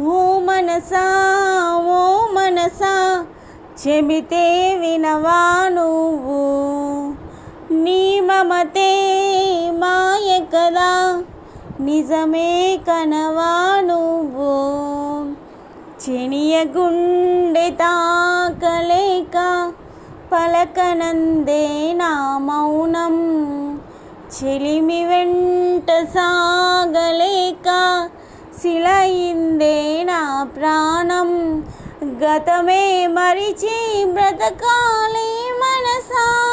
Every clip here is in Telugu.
ఓ మనసా ఓ మనసా చెబితే వినవా నువ్వు? నీ మమతే మాయ కదా నిజమే కనవా నువ్వు? చెనియ గుండె తాకలేక పలకనందే నా మౌనం. చెలిమి వెంట సాగలేక శిలయిందే నా ప్రాణం. గతమే మరిచి బ్రతకాలి మనసా.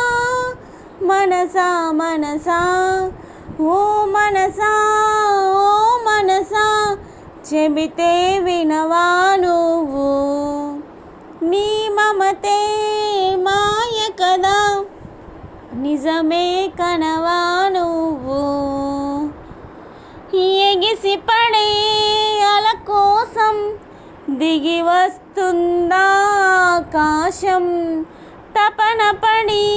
మనసా మనసా. ఓ మనసా ఓ మనసా. చెబితే వినవా నువ్వు. నీ మమతే మాయ కదా. నిజమే కనవా నువ్వు. ఎగిసి పడే దిగి వస్తుందా ఆకాశం తపన పడి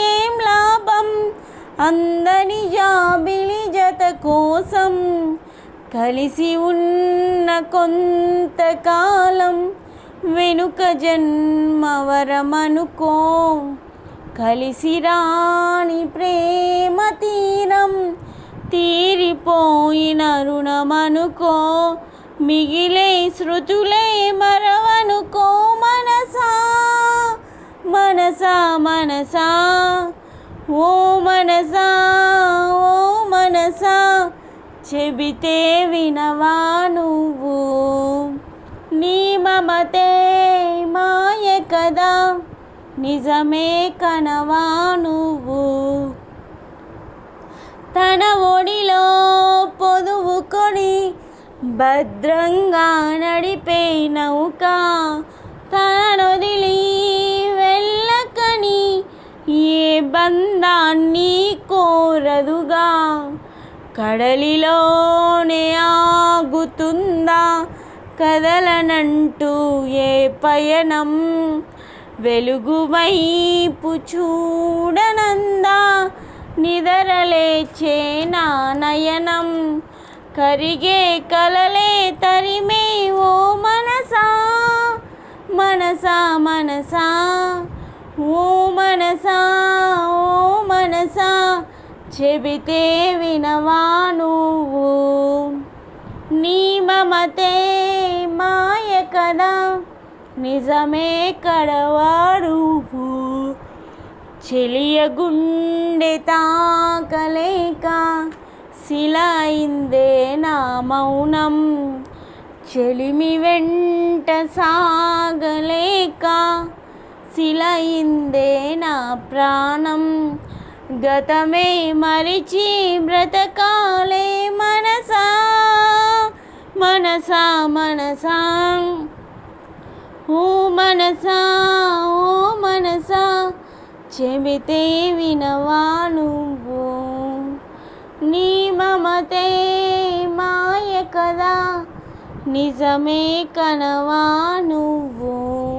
ఏం లాభం? అందని జాబిలి జత కోసం కలిసి ఉన్న కొంతకాలం వెనుక జన్మవరమనుకో కలిసి రాని ప్రేమ తీరం తీరిపోయిన రుణమనుకో. మిగిలే శృతులే మరవను కో మనసా మనసా మనసా. ఓ మనసా ఓ మనసా చెబితే వినవా నువ్వు. నీ మమతే మాయ కదా నిజమే కనవా నువ్వు. తన భద్రంగా నడిపే నౌక తనొదిలి వెళ్ళకని ఏ బంధాన్ని కోరదుగా. కడలిలోనే ఆగుతుందా కదలనంటూ ఏ పయనం. వెలుగువైపు చూడనందా నిదరలేచే నా నయనం. కరిగే కలలే తరిమే ఓ మనసా మనసా మనసా ఓ మనసా ఓ మనసా చెబితే వినవా నువ్వు నీ మమతే మాయ కదా నిజమే కడవా చెలియ గుండె తాకలేక శిలయిందే నా మౌనం. చెలిమి వెంట సాగలేక శిలయిందే నా ప్రాణం. గతమే మరిచి బ్రతకాలే మనసా మనసా మనసా. ఓ మనసా ఓ మనసా చెబితే వినవా నువ్వు? నీ మమతే మాయ కదా నిజమే కనవా నువ్వు.